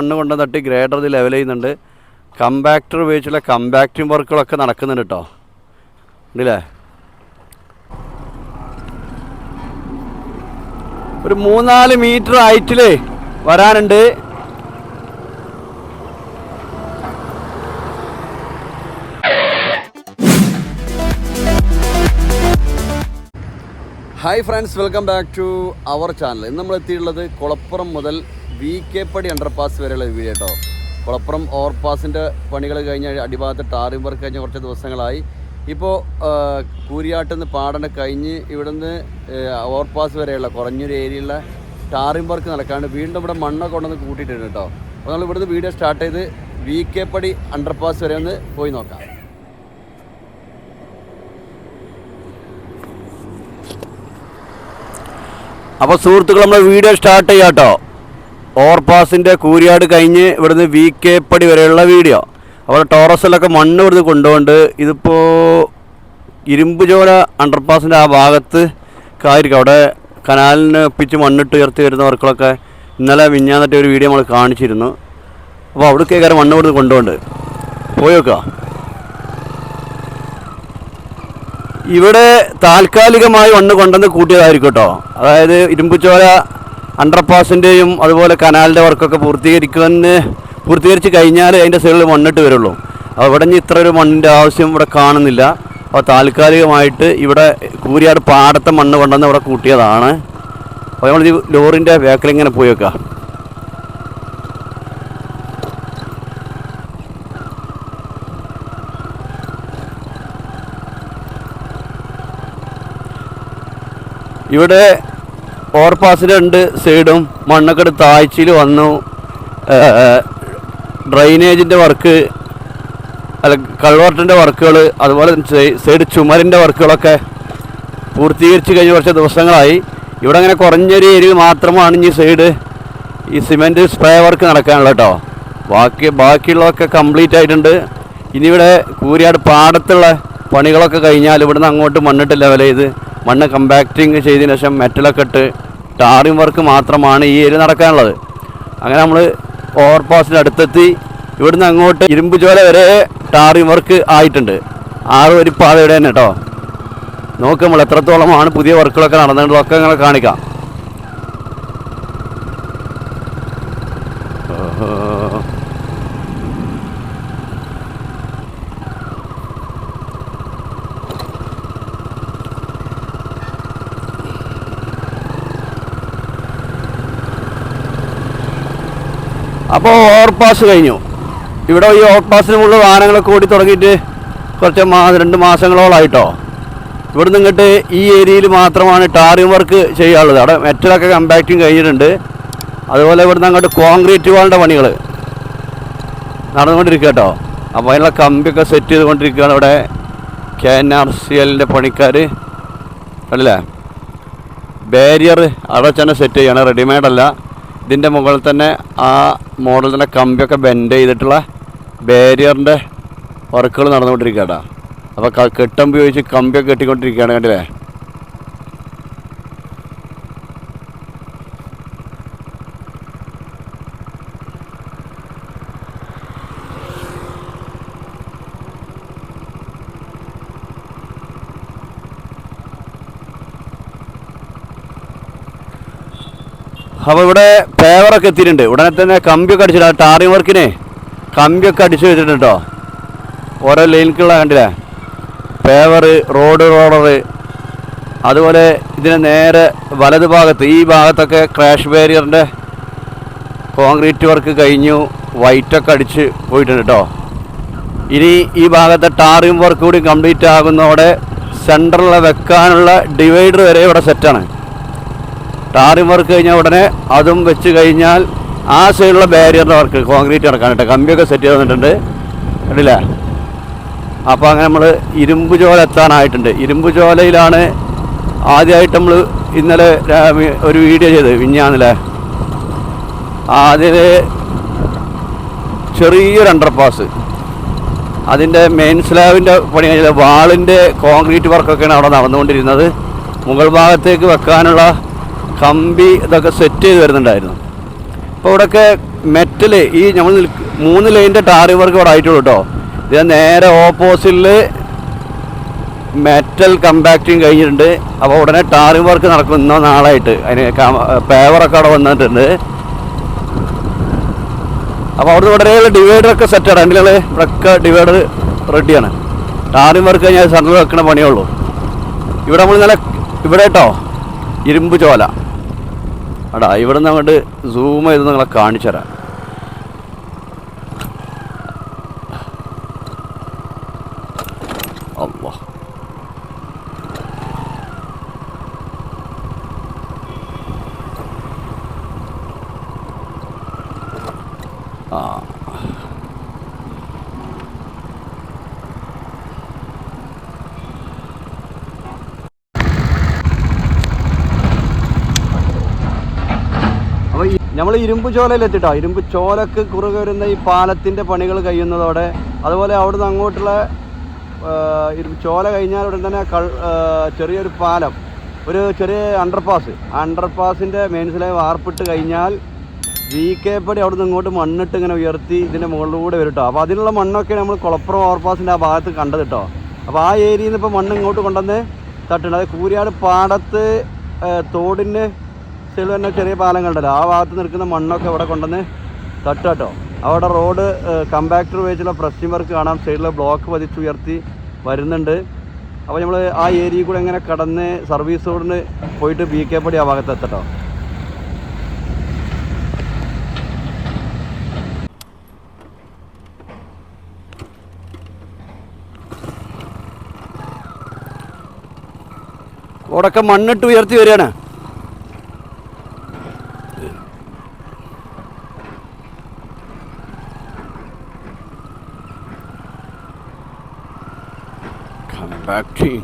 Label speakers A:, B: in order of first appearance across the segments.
A: മണ്ണ് കൊണ്ട് തട്ടി ഗ്രേഡർ ഇത് ലെവൽ ചെയ്യുന്നുണ്ട്. കമ്പാക്ടർ ഉപയോഗിച്ചുള്ള കമ്പാക്റ്റിംഗ് വർക്കുകളൊക്കെ നടക്കുന്നുണ്ട് കേട്ടോ ഉണ്ടല്ലേ? ഒരു മൂന്നാൽ മീറ്റർ ഹൈറ്റിൽ വരാനുണ്ട്. Hi friends welcome back to our channel ഇന്ന് നമ്മൾ എത്തിയിട്ടുള്ളത് കുളപ്പുറം മുതൽ വി കെ പടി അണ്ടർപാസ് വരെയുള്ള വീട് കേട്ടോ. കുളപ്പുറം ഓവർപാസിന്റെ പണികൾ കഴിഞ്ഞ അടിഭാഗത്ത് ടാറിംഗ് വർക്ക് കഴിഞ്ഞ കുറച്ച് ദിവസങ്ങളായി. ഇപ്പോൾ കൂരിയാട്ടിൽ നിന്ന് പാടന കഴിഞ്ഞ് ഇവിടുന്ന് ഓവർപാസ് വരെയുള്ള കുറഞ്ഞൊരു ഏരിയയിലുള്ള ടാറിംഗ് വർക്ക് നടക്കാണ്ട് വീണ്ടും ഇവിടെ മണ്ണൊക്കെ കൊണ്ടുവന്ന് കൂട്ടിയിട്ടുണ്ട് കേട്ടോ. അപ്പോൾ നമ്മൾ ഇവിടുന്ന് വീഡിയോ സ്റ്റാർട്ട് ചെയ്ത് വി കെ പടി അണ്ടർപാസ് വരെ ഒന്ന് പോയി നോക്കാം. അപ്പോൾ സുഹൃത്തുക്കൾ നമ്മൾ വീഡിയോ സ്റ്റാർട്ട് ചെയ്യാം കേട്ടോ. ഓവർപാസിന്റെ കൂരിയാട് കഴിഞ്ഞ് ഇവിടുന്ന് വി കെ പടി വരെയുള്ള വീഡിയോ. അവിടെ ടോറസിലൊക്കെ മണ്ണ് ഇവിടുന്ന് കൊണ്ടുകൊണ്ട് ഇതിപ്പോൾ ഇരുമ്പുചോല അണ്ടർപാസിന്റെ ആ ഭാഗത്ത് കാര്യം അവിടെ കനാലിന് ഒപ്പിച്ച് മണ്ണിട്ട് ഉയർത്തി വരുന്ന വർക്കുകളൊക്കെ ഇന്നലെ വിഞ്ഞാന്നിട്ട് ഒരു വീഡിയോ നമ്മൾ കാണിച്ചിരുന്നു. അപ്പോൾ അവിടേക്ക് കയറി മണ്ണ് ഇവിടുന്ന് കൊണ്ടുകൊണ്ട് പോയി നോക്കുക. ഇവിടെ താൽക്കാലികമായി മണ്ണ് കൊണ്ടുവന്ന് കൂട്ടിയതായിരിക്കും കേട്ടോ. അതായത് ഇരുമ്പുചോല അണ്ടർപാസിന്റെയും അതുപോലെ കനാലിന്റെ വർക്കൊക്കെ പൂർത്തീകരിക്കുമെന്ന് പൂർത്തീകരിച്ച് കഴിഞ്ഞാൽ അതിന്റെ സൈഡിൽ മണ്ണിട്ട് വരുള്ളൂ. അപ്പോൾ ഇവിടെ ഇത്ര ഒരു മണ്ണിന്റെ ആവശ്യം ഇവിടെ കാണുന്നില്ല. അപ്പോൾ താൽക്കാലികമായിട്ട് ഇവിടെ കൂരിയാട് പാടത്തെ മണ്ണ് കൊണ്ടുവന്ന് ഇവിടെ കൂട്ടിയതാണ്. അപ്പോൾ നമ്മൾ ഈ ലോറിന്റെ ബാക്കിൽ ഇങ്ങനെ പോയി വെക്കാം. ഇവിടെ ഓവർപാസിന്റെ രണ്ട് സൈഡും മണ്ണൊക്കെ എടുത്ത് താഴ്ചയിൽ വന്നു. ഡ്രൈനേജിന്റെ വർക്ക് അല്ല കൾവർട്ടിന്റെ വർക്കുകൾ അതുപോലെ സൈഡ് ചുമരിന്റെ വർക്കുകളൊക്കെ പൂർത്തീകരിച്ച് കഴിഞ്ഞ കുറച്ച് ദിവസങ്ങളായി. ഇവിടെ അങ്ങനെ കുറഞ്ഞൊരു ഏരിയ മാത്രമാണ് ഈ സൈഡ് ഈ സിമെന്റ് സ്പ്രേ വർക്ക് നടക്കാനുള്ള കേട്ടോ ബാക്കി ബാക്കിയുള്ളതൊക്കെ കംപ്ലീറ്റ് ആയിട്ടുണ്ട്. ഇനി ഇവിടെ കൂരിയാട് പാടത്തുള്ള പണികളൊക്കെ കഴിഞ്ഞാൽ ഇവിടുന്ന് അങ്ങോട്ട് മണ്ണിട്ട് ലെവൽ ചെയ്ത് മണ്ണ് കമ്പാക്റ്റിങ് ചെയ്തതിന് ശേഷം മെറ്റലൊക്കെ ഇട്ട് ടാറിംഗ് വർക്ക് മാത്രമാണ് ഈ ഏരിയ നടക്കാനുള്ളത്. അങ്ങനെ നമ്മൾ ഓവർപാസിന്റെ അടുത്തെത്തി. ഇവിടുന്ന് അങ്ങോട്ട് ഇരുമ്പ് ചോല വരെ ടാറിംഗ് വർക്ക് ആയിട്ടുണ്ട്. ആറ് വരി പാത ഇവിടെ തന്നെ കേട്ടോ നോക്ക് നമ്മൾ എത്രത്തോളമാണ് പുതിയ വർക്കുകളൊക്കെ നടന്നിട്ടുള്ളതൊക്കെ ഇങ്ങനെ കാണിക്കാം. അപ്പോൾ ഓവർപാസ് കഴിഞ്ഞു. ഇവിടെ ഈ ഓവർപാസിന് മുകളിൽ വാഹനങ്ങളൊക്കെ ഓടി തുടങ്ങിയിട്ട് കുറച്ച് മാ രണ്ട് മാസങ്ങളോളായിട്ടോ ഇവിടുന്ന് ഇങ്ങോട്ട് ഈ ഏരിയയിൽ മാത്രമാണ് ടാറിംഗ് വർക്ക് ചെയ്യാനുള്ളത്. അവിടെ മെറ്റലൊക്കെ കമ്പാക്റ്റും കഴിഞ്ഞിട്ടുണ്ട്. അതുപോലെ ഇവിടുന്ന് അങ്ങോട്ട് കോൺക്രീറ്റ് വാളിന്റെ പണികൾ നടന്നുകൊണ്ടിരിക്കുക കേട്ടോ. അപ്പോൾ അതിനുള്ള കമ്പിയൊക്കെ സെറ്റ് ചെയ്തുകൊണ്ടിരിക്കുകയാണ് ഇവിടെ കെ എൻ ആർ സി എല്ലിന്റെ പണിക്കാർ. അല്ലേ ബാരിയർ അവിടെ തന്നെ സെറ്റ് ചെയ്യണം റെഡിമെയ്ഡല്ല ഇതിന്റെ മുകളിൽ തന്നെ ആ മോഡൽ തന്നെ കമ്പിയൊക്കെ ബെൻഡ് ചെയ്തിട്ടുള്ള ബാരിയറിന്റെ വർക്കുകൾ നടന്നുകൊണ്ടിരിക്കുക കേട്ടോ. അപ്പോൾ കെട്ടമ്പ് ഉപയോഗിച്ച് കമ്പിയൊക്കെ കെട്ടിക്കൊണ്ടിരിക്കുകയാണ് കണ്ടില്ലേ? അപ്പോൾ ഇവിടെ പേവറൊക്കെ എത്തിയിട്ടുണ്ട്. ഉടനെ തന്നെ കമ്പിയൊക്കെ അടിച്ചിട്ട് ടാറിംഗ് വർക്കിനെ കമ്പിയൊക്കെ അടിച്ചു വെച്ചിട്ടുണ്ട് കേട്ടോ ഓരോ ലൈനിക്കുള്ള കണ്ടില്ലേ? പേവർ റോഡ് റോളർ അതുപോലെ ഇതിന് നേരെ വലത് ഭാഗത്ത് ഈ ഭാഗത്തൊക്കെ ക്രാഷ് ബാരിയറിന്റെ കോൺക്രീറ്റ് വർക്ക് കഴിഞ്ഞു. വൈറ്റൊക്കെ അടിച്ച് പോയിട്ടുണ്ട് കേട്ടോ ഇനി ഈ ഭാഗത്തെ ടാറിംഗ് വർക്ക് കൂടി കംപ്ലീറ്റ് ആകുന്നതോടെ സെന്ററിൽ വെക്കാനുള്ള ഡിവൈഡർ വരെ ഇവിടെ സെറ്റാണ് ടാറിംഗ് വർക്ക് കഴിഞ്ഞാൽ ഉടനെ അതും വെച്ച് കഴിഞ്ഞാൽ ആ സൈഡിലുള്ള ബാരിയറിന്റെ വർക്ക് കോൺക്രീറ്റ് ഇറക്കാനായിട്ട് കമ്പിയൊക്കെ സെറ്റ് ചെയ്ത് തന്നിട്ടുണ്ട്. കണ്ടില്ലേ? അപ്പോൾ അങ്ങനെ നമ്മൾ ഇരുമ്പ് ചോല എത്താനായിട്ടുണ്ട്. ഇരുമ്പ് ചോലയിലാണ് ആദ്യമായിട്ട് നമ്മൾ ഇന്നലെ ഒരു വീഡിയോ ചെയ്ത് വിഞ്ഞാന്നില്ലേ ആദ്യം ചെറിയൊരു അണ്ടർപാസ് അതിന്റെ മെയിൻ സ്ലാബിന്റെ പണി കഴിഞ്ഞാൽ വാളിന്റെ കോൺക്രീറ്റ് വർക്കൊക്കെയാണ് അവിടെ നടന്നുകൊണ്ടിരുന്നത്. മുകൾ ഭാഗത്തേക്ക് വെക്കാനുള്ള കമ്പി ഇതൊക്കെ സെറ്റ് ചെയ്ത് വരുന്നുണ്ടായിരുന്നു. അപ്പോൾ ഇവിടെയൊക്കെ മെറ്റൽ ഈ നമ്മൾ മൂന്ന് ലൈനിന്റെ ടാറി വർക്ക് ഇവിടെ ആയിട്ടുള്ളൂ കേട്ടോ ഇത് നേരെ ഓപ്പോസിറ്റിൽ മെറ്റൽ കമ്പാക്റ്റിങ് കഴിഞ്ഞിട്ടുണ്ട്. അപ്പോൾ ഉടനെ ടാറിംഗ് വർക്ക് നടക്കും ഇന്നോ നാളായിട്ട്. അതിന് പേവറൊക്കെ അവിടെ വന്നിട്ടുണ്ട്. അപ്പോൾ അവിടുന്ന് ഉടനെയുള്ള ഡിവൈഡറൊക്കെ സെറ്റാണ് അതിന്റെ ഇവിടെയൊക്കെ ഡിവൈഡർ റെഡിയാണ് ടാറിംഗ് വർക്ക് കഴിഞ്ഞാൽ സെൻട്രൽ വെക്കണ പണിയുള്ളൂ ഇവിടെ നമ്മൾ നല്ല ഇവിടെ കേട്ടോ ഇരുമ്പ് ചോല. അടാ ഇവിടെ നിന്ന് അങ്ങോട്ട് സൂം ചെയ്ത് നിങ്ങളെ കാണിച്ചു തരാം അല്ലാ ആ അപ്പോൾ നമ്മൾ ഇരുമ്പ് ചോലയിലെത്തിട്ടോ ഇരുമ്പ് ചോലക്ക് കുറുകെ വരുന്ന ഈ പാലത്തിന്റെ പണികൾ കഴിയുന്നതോടെ അതുപോലെ അവിടുന്ന് അങ്ങോട്ടുള്ള ഇരുമ്പ് ചോല കഴിഞ്ഞാൽ ഉടൻ തന്നെ കൾ ചെറിയൊരു പാലം ഒരു ചെറിയ അണ്ടർപാസ് ആ അണ്ടർപാസിന്റെ മെയിൻസിലായി വാർപ്പിട്ട് കഴിഞ്ഞാൽ വി കെ പടി അവിടുന്ന് ഇങ്ങോട്ട് മണ്ണിട്ട് ഇങ്ങനെ ഉയർത്തി ഇതിന്റെ മുകളിലൂടെ വരും കേട്ടോ അപ്പോൾ അതിനുള്ള മണ്ണൊക്കെ നമ്മൾ കുളപ്പുറം ഓവർപാസിന്റെ ആ ഭാഗത്ത് കണ്ടത് കേട്ടോ അപ്പോൾ ആ ഏരിയയിൽ നിന്ന് ഇപ്പോൾ മണ്ണ് ഇങ്ങോട്ട് കൊണ്ടുവന്ന് തട്ടുണ്ട് അത് കൂരിയാട് പാടത്ത് തോടിന് സൈഡിൽ തന്നെ ചെറിയ പാലം കണ്ടല്ലോ ആ ഭാഗത്ത് നിൽക്കുന്ന മണ്ണൊക്കെ അവിടെ കൊണ്ടുവന്ന് തട്ടാട്ടോ അവിടെ റോഡ് കമ്പാക്ടർ ഉപയോഗിച്ചുള്ള പ്രസ്സിംഗ് വർക്ക് കാണാം. സൈഡിലെ ബ്ലോക്ക് പതിച്ചുയർത്തി വരുന്നുണ്ട്. അപ്പോൾ നമ്മൾ ആ ഏരിയയിൽ കൂടെ ഇങ്ങനെ കടന്ന് സർവീസ് റോഡിന് പോയിട്ട് ബി കെ പടി ആ ഭാഗത്ത് എത്തട്ടോ. അവിടെയൊക്കെ മണ്ണിട്ട് ഉയർത്തി വരികയാണ്. Compacting.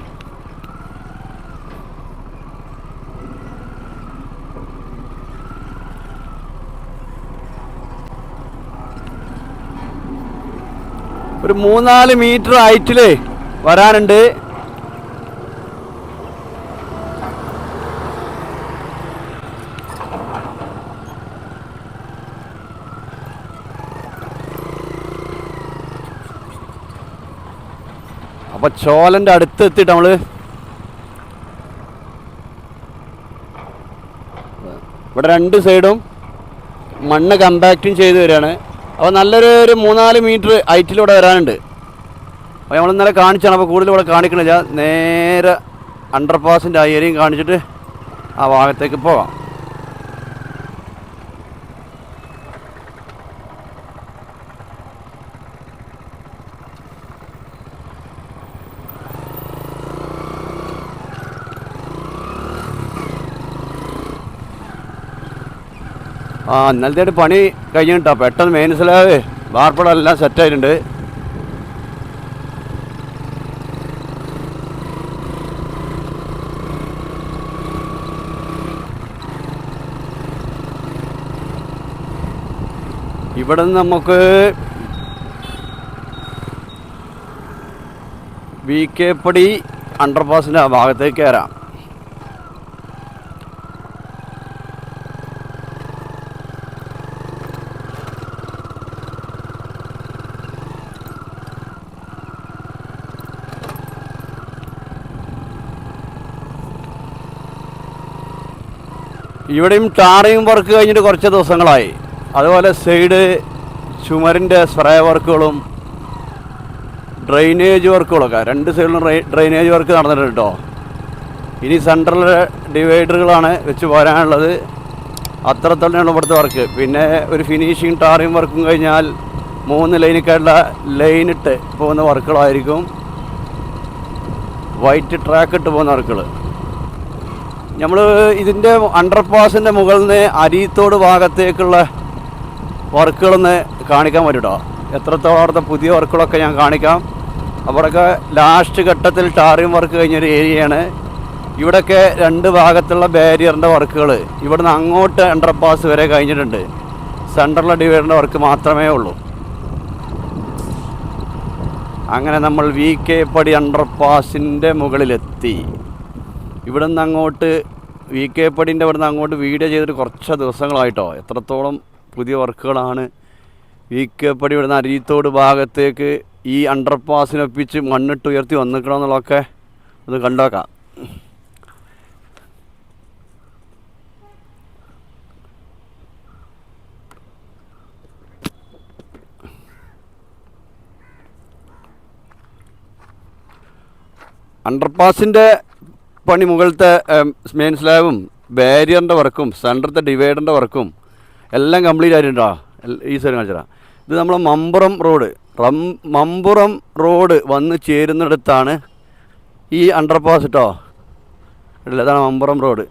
A: ഒരു മൂന്നാൽ മീറ്റർ ഹൈറ്റിൽ വരാനുണ്ട് അപ്പൊ ചോലന്റെ അടുത്ത് എത്തിയിട്ട് നമ്മൾ ഇവിടെ രണ്ട് സൈഡും മണ്ണ് കമ്പാക്റ്റും ചെയ്ത് വരികയാണ്. അപ്പോൾ നല്ലൊരു ഒരു മൂന്നാൽ മീറ്റർ ഹൈറ്റിലൂടെ വരാനുണ്ട്. അപ്പോൾ നമ്മൾ ഇന്നലെ കാണിച്ചാണ്. അപ്പോൾ കൂടുതൽ ഇവിടെ കാണിക്കണില്ല. നേരെ അണ്ടർപാസിന്റെ ആ ഏരിയയും കാണിച്ചിട്ട് ആ ഭാഗത്തേക്ക് പോകാം. ആ ഇന്നലത്തെ പണി കഴിഞ്ഞിട്ടോ. പെട്ടെന്ന് മെയിൻ സ്ലാബ് വാർപ്പടം എല്ലാം സെറ്റായിട്ടുണ്ട് ഇവിടെ നിന്ന് നമുക്ക് വി കെ പടി അണ്ടർപാസിന്റെ ആ ഭാഗത്തേക്ക് കയറാം. ഇവിടെയും ടാറിങ് വർക്ക് കഴിഞ്ഞിട്ട് കുറച്ച് ദിവസങ്ങളായി. അതുപോലെ സൈഡ് ചുമരിന്റെ സ്പ്രേ വർക്കുകളും ഡ്രെയിനേജ് വർക്കുകളൊക്കെ. രണ്ട് സൈഡിലും ഡ്രെയിനേജ് വർക്ക് നടന്നിട്ടുണ്ട് കേട്ടോ. ഇനി സെൻട്രൽ ഡിവൈഡറുകളാണ് വെച്ച് പോരാനുള്ളത്. അത്രത്തോടെയാണ് ഇവിടുത്തെ വർക്ക്. പിന്നെ ഒരു ഫിനിഷിങ് ടാറിങ് വർക്കും കഴിഞ്ഞാൽ മൂന്ന് ലൈനിക്കായിട്ടുള്ള ലൈനിട്ട് പോകുന്ന വർക്കുകളായിരിക്കും. വൈറ്റ് ട്രാക്ക് ഇട്ട് പോകുന്ന വർക്കുകൾ നമ്മൾ ഇതിന്റെ അണ്ടർപാസിന്റെ മുകളിൽ നിന്ന് അരീത്തോട് ഭാഗത്തേക്കുള്ള വർക്കുകളൊന്ന് കാണിക്കാൻ പറ്റൂട്ടോ? എത്രത്തോളത്തെ എത്രത്തോളം പുതിയ വർക്കുകളൊക്കെ ഞാൻ കാണിക്കാം. അവിടെയൊക്കെ ലാസ്റ്റ് ഘട്ടത്തിൽ ടാറിയും വർക്ക് കഴിഞ്ഞൊരു ഏരിയയാണ്. ഇവിടെയൊക്കെ രണ്ട് ഭാഗത്തുള്ള ബാരിയറിന്റെ വർക്കുകൾ ഇവിടുന്ന് അങ്ങോട്ട് അണ്ടർപാസ് വരെ കഴിഞ്ഞിട്ടുണ്ട്. സെൻട്രലിലെ ഡിവൈഡറിന്റെ വർക്ക് മാത്രമേ ഉള്ളൂ. അങ്ങനെ നമ്മൾ വി കെ പടി അണ്ടർപാസിന്റെ മുകളിലെത്തി. ഇവിടെ നിന്ന് അങ്ങോട്ട് വി കെ പടിന്റെ ഇവിടെ നിന്ന് അങ്ങോട്ട് വീഡിയോ ചെയ്തിട്ട് കുറച്ച് ദിവസങ്ങളായിട്ടോ. എത്രത്തോളം പുതിയ വർക്കുകളാണ് വി കെ പടി ഇവിടെ നിന്ന് അരീത്തോട് ഭാഗത്തേക്ക് ഈ അണ്ടർപാസിനൊപ്പിച്ച് മണ്ണിട്ട് ഉയർത്തി വന്നിക്കണമെന്നുള്ളതൊക്കെ ഒന്ന് കണ്ടോക്കാം. അണ്ടർപാസിന്റെ പണി മുകളിലത്തെ മെയിൻ സ്ലാബും ബാരിയറിന്റെ വർക്കും സെന്ററത്തെ ഡിവൈഡറിന്റെ വർക്കും എല്ലാം കംപ്ലീറ്റ് ആയിട്ടുണ്ടോ ഈ സൈഡ് കാണിച്ചാ ഇത് നമ്മളെ മമ്പുറം റോഡ് റം മമ്പുറം റോഡ് വന്ന് ചേരുന്നിടത്താണ് ഈ അണ്ടർപാസ് കേട്ടോ ഇല്ല അതാണ് മമ്പുറം റോഡ്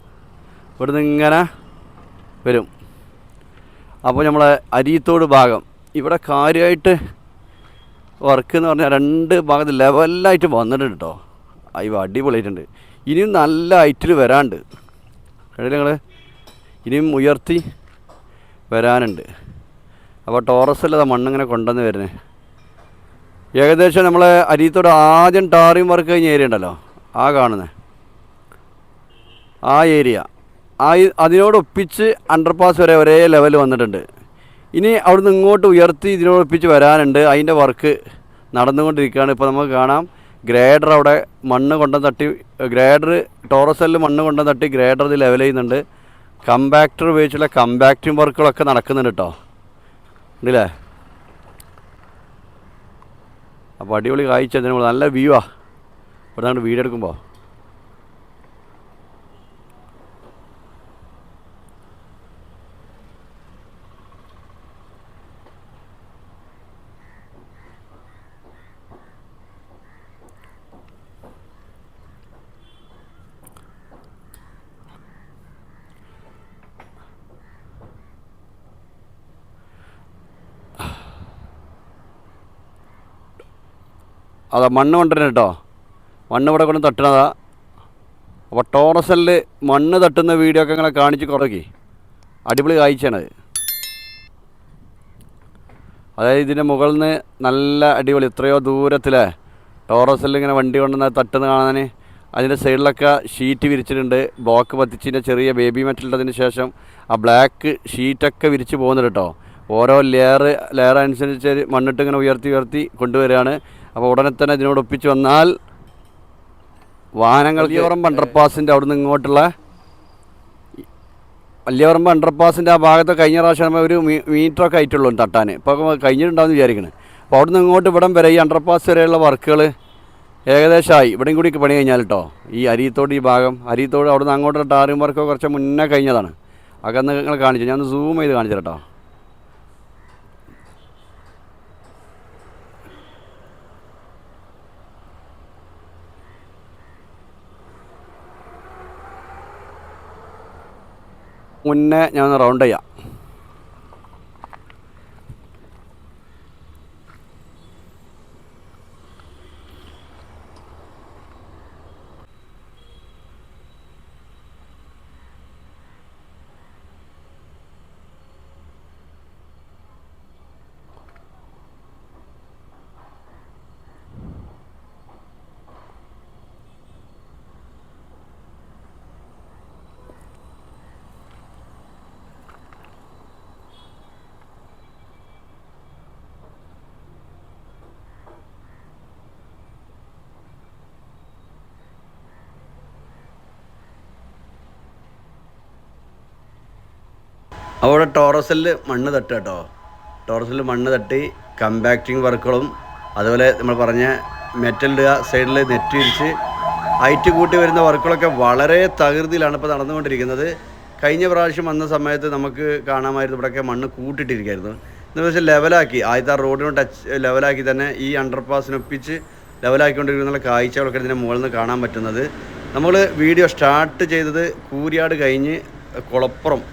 A: ഇവിടുന്ന് ഇങ്ങനെ വരും. അപ്പോൾ നമ്മളെ അരിയത്തോട് ഭാഗം. ഇവിടെ കാര്യമായിട്ട് വർക്ക് എന്ന് പറഞ്ഞാൽ രണ്ട് ഭാഗത്ത് ലെവലായിട്ട് വന്നിട്ടുണ്ട് കേട്ടോ അയ്യോ അടിപൊളിയായിട്ടുണ്ട്. ഇനിയും നല്ല ഹൈറ്റിൽ വരാണ്ട്. കണ്ടില്ലേ നിങ്ങൾ ഇനിയും ഉയർത്തി വരാനുണ്ട്. അപ്പോൾ ടോറസല്ല മണ്ണിങ്ങനെ കൊണ്ടുവന്ന് വരുന്നത് ഏകദേശം നമ്മൾ അരിയത്തോട് ആദ്യം ടാറിയും വർക്ക് കഴിഞ്ഞ ഏരിയ ഉണ്ടല്ലോ? ആ കാണുന്നത് ആ ഏരിയ. ആ അതിനോടൊപ്പിച്ച് അണ്ടർപാസ് വരെ ഒരേ ലെവൽ വന്നിട്ടുണ്ട്. ഇനി അവിടുന്ന് ഇങ്ങോട്ട് ഉയർത്തി ഇതിനോടൊപ്പിച്ച് വരാനുണ്ട്. അതിന്റെ വർക്ക് നടന്നുകൊണ്ടിരിക്കുകയാണ്. ഇപ്പോൾ നമുക്ക് കാണാം. ഗ്രേഡർ അവിടെ മണ്ണ് കൊണ്ടു തട്ടി ഗ്രേഡർ ടോറസെല്ലിൽ മണ്ണ് കൊണ്ടു തട്ടി ഗ്രേഡർ ഇത് ലെവൽ ചെയ്യുന്നുണ്ട്. കമ്പാക്ടർ ഉപയോഗിച്ചുള്ള കമ്പാക്റ്റിംഗ് വർക്കുകളൊക്കെ നടക്കുന്നുണ്ട് കേട്ടോ ഉണ്ടല്ലേ? അപ്പോൾ അടിപൊളി കാഴ്ച നല്ല വ്യൂ ആ. ഇവിടെ നമ്മൾ വീഡിയോ അതാ മണ്ണ് കൊണ്ടുവരുന്നത് കേട്ടോ. മണ്ണ് ഇവിടെ കൊണ്ട് തട്ടണതാ അപ്പോൾ ടോറസലിൽ മണ്ണ് തട്ടുന്ന വീഡിയോ ഒക്കെ ഇങ്ങനെ കാണിച്ച് കുറക്കി. അടിപൊളി കാഴ്ചയാണത് അതായത് ഇതിന്റെ മുകളിൽ നിന്ന് നല്ല അടിപൊളി എത്രയോ ദൂരത്തിലെ ടോറസിൽ ഇങ്ങനെ വണ്ടി കൊണ്ടുവന്ന് തട്ടുന്ന കാണാൻ അതിന്റെ സൈഡിലൊക്കെ ഷീറ്റ് വിരിച്ചിട്ടുണ്ട്. ബ്ലോക്ക് പത്തിച്ചിന്റെ ചെറിയ ബേബി മെറ്റലിട്ടതിന് ശേഷം ആ ബ്ലാക്ക് ഷീറ്റൊക്കെ വിരിച്ച് പോകുന്നുണ്ട് കേട്ടോ. ഓരോ ലെയർ ലെയർ അനുസരിച്ച് മണ്ണിട്ട് ഇങ്ങനെ ഉയർത്തി ഉയർത്തി കൊണ്ടുവരികയാണ്. അപ്പോൾ ഉടനെ തന്നെ ഇതിനോട് ഇതിനോടൊപ്പിച്ച് വന്നാൽ വാഹനങ്ങൾ വലിയവറമ്പ് അണ്ടർപാസിന്റെ അവിടുന്ന് ഇങ്ങോട്ടുള്ള വലിയവറമ്പ് അണ്ടർപാസിന്റെ ആ ഭാഗത്ത് കഴിഞ്ഞ പ്രാവശ്യം ഒരു മീ മീറ്ററൊക്കെ ആയിട്ടുള്ളൂ തട്ടാൻ. ഇപ്പോൾ കഴിഞ്ഞിട്ടുണ്ടാവും വിചാരിക്കുന്നത് അപ്പോൾ അവിടുന്ന് ഇങ്ങോട്ട് ഇവിടം വരെ ഈ അണ്ടർപാസ് വരെയുള്ള വർക്കുകൾ ഏകദേശമായി. ഇവിടെയും കൂടി പണി കഴിഞ്ഞാൽ കേട്ടോ. ഈ അരിയത്തോട് ഈ ഭാഗം അരിയത്തോട് അവിടുന്ന് അങ്ങോട്ടുള്ള ടാറിംഗ് വർക്കൊക്കെ കുറച്ച് മുന്നേ കഴിഞ്ഞതാണ്. അകന്ന് നിങ്ങൾ കാണിച്ചു. ഞാൻ ഒന്ന് സൂം ചെയ്ത് കാണിച്ചു കേട്ടോ. മുന്നേ ഞാൻ റൗണ്ട് ചെയ്യാം. അവിടെ ടോറസിൽ മണ്ണ് തട്ട് കേട്ടോ. ടോറസിൽ മണ്ണ് തട്ടി കമ്പാക്റ്റിംഗ് വർക്കുകളും അതുപോലെ നമ്മൾ പറഞ്ഞ മെറ്റൽ സൈഡിൽ നെറ്റ് വിരിച്ച് ഹൈറ്റ് കൂട്ടി വരുന്ന വർക്കുകളൊക്കെ വളരെ തകൃതിയിലാണ് ഇപ്പോൾ നടന്നുകൊണ്ടിരിക്കുന്നത്. കഴിഞ്ഞ പ്രാവശ്യം വന്ന സമയത്ത് നമുക്ക് കാണാമായിരുന്നു ഇവിടെയൊക്കെ മണ്ണ് കൂട്ടിയിട്ടിരിക്കുകയായിരുന്നു എന്ന് വെച്ചാൽ ലെവലാക്കി ആദ്യത്തെ ആ റോഡിനോട് ടച്ച് ലെവലാക്കി തന്നെ ഈ അണ്ടർപാസിനൊപ്പിച്ച് ലെവലാക്കിക്കൊണ്ടിരിക്കുന്ന കാഴ്ചകളൊക്കെ ഇതിന്റെ മുകളിൽ നിന്ന് കാണാൻ പറ്റുന്നത്. നമ്മൾ വീഡിയോ സ്റ്റാർട്ട് ചെയ്തത് കൂരിയാട് കഴിഞ്ഞ് കുളപ്പുറം.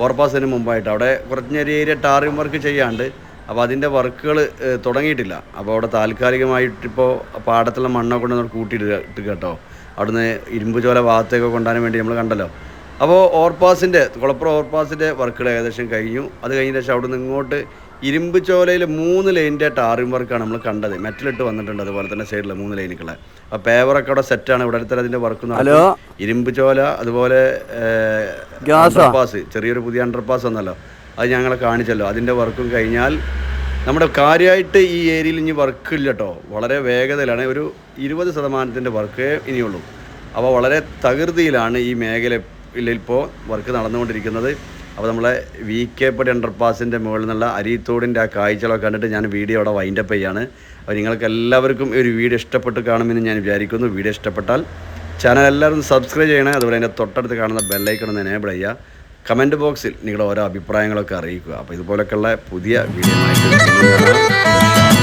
A: ഓവർപാസിന് മുമ്പായിട്ട്. അവിടെ കുറഞ്ഞ ഏരിയ ടാറിംഗ് വർക്ക് ചെയ്യാണ്ട്. അപ്പോൾ അതിന്റെ വർക്കുകൾ തുടങ്ങിയിട്ടില്ല. അപ്പോൾ അവിടെ താൽക്കാലികമായിട്ടിപ്പോൾ പാടത്തുള്ള മണ്ണൊക്കെ കൊണ്ട് നമ്മൾ കൂട്ടിയിട്ട് കേട്ടോ. അവിടുന്ന് ഇരുമ്പ് ചോല ഭാഗത്തേക്ക് കൊണ്ടാൻ വേണ്ടി നമ്മൾ കണ്ടല്ലോ. അപ്പോൾ ഓവർപാസിന്റെ കുളപ്പുറം ഓവർപാസിന്റെ വർക്കുകൾ ഏകദേശം കഴിഞ്ഞു. അത് കഴിഞ്ഞ ശേഷം അവിടുന്ന് ഇങ്ങോട്ട് ഇരുമ്പ് ചോലയിൽ മൂന്ന് ലൈനിന്റെ ടാറിംഗ് വർക്കാണ് നമ്മൾ കണ്ടത്. മെറ്റലിട്ട് വന്നിട്ടുണ്ട് അതുപോലെ തന്നെ സൈഡിൽ മൂന്ന് ലൈനിക്കുള്ള അപ്പോൾ പേവറൊക്കെ അവിടെ സെറ്റാണ് ഇവിടെ അടുത്ത അതിന്റെ വർക്ക്
B: ഹലോ?
A: ഇരുമ്പ് ചോല അതുപോലെ? അണ്ടർപാസ് ചെറിയൊരു പുതിയ അണ്ടർപാസ് വന്നല്ലോ. അത് ഞങ്ങളെ കാണിച്ചല്ലോ. അതിന്റെ വർക്കും കഴിഞ്ഞാൽ നമ്മുടെ കാര്യമായിട്ട് ഈ ഏരിയയിൽ ഇനി വർക്ക് ഇല്ല കേട്ടോ വളരെ വേഗതയിലാണ്. ഒരു ഇരുപത് ശതമാനത്തിന്റെ വർക്ക് ഇനിയുള്ളൂ. അപ്പോൾ വളരെ തകൃതിയിലാണ് ഈ മേഖല ഇപ്പോൾ വർക്ക് നടന്നുകൊണ്ടിരിക്കുന്നത്. അപ്പോൾ നമ്മളെ വി കെ പടി അണ്ടർപാസിന്റെ മുകളിൽ നിന്നുള്ള അരിത്തോടിന്റെ ആ കാഴ്ചകളൊക്കെ കണ്ടിട്ട് ഞാൻ വീഡിയോ അവിടെ വൈൻഡപ്പ് ചെയ്യാണ്. അപ്പോൾ നിങ്ങൾക്ക് എല്ലാവർക്കും ഒരു വീഡിയോ ഇഷ്ടപ്പെട്ട് കാണുമെന്ന് ഞാൻ വിചാരിക്കുന്നു. വീഡിയോ ഇഷ്ടപ്പെട്ടാൽ ചാനൽ എല്ലാവരും സബ്സ്ക്രൈബ് ചെയ്യണേ. അതുപോലെ എന്റെ തൊട്ടടുത്ത് കാണുന്ന ബെല്ലൈക്കൺ ഒന്ന് എനേബിൾ ചെയ്യുക. കമന്റ് ബോക്സിൽ നിങ്ങളുടെ ഓരോ അഭിപ്രായങ്ങളൊക്കെ അറിയിക്കുക. അപ്പോൾ ഇതുപോലൊക്കെയുള്ള പുതിയ വീഡിയോ ആയിട്ട്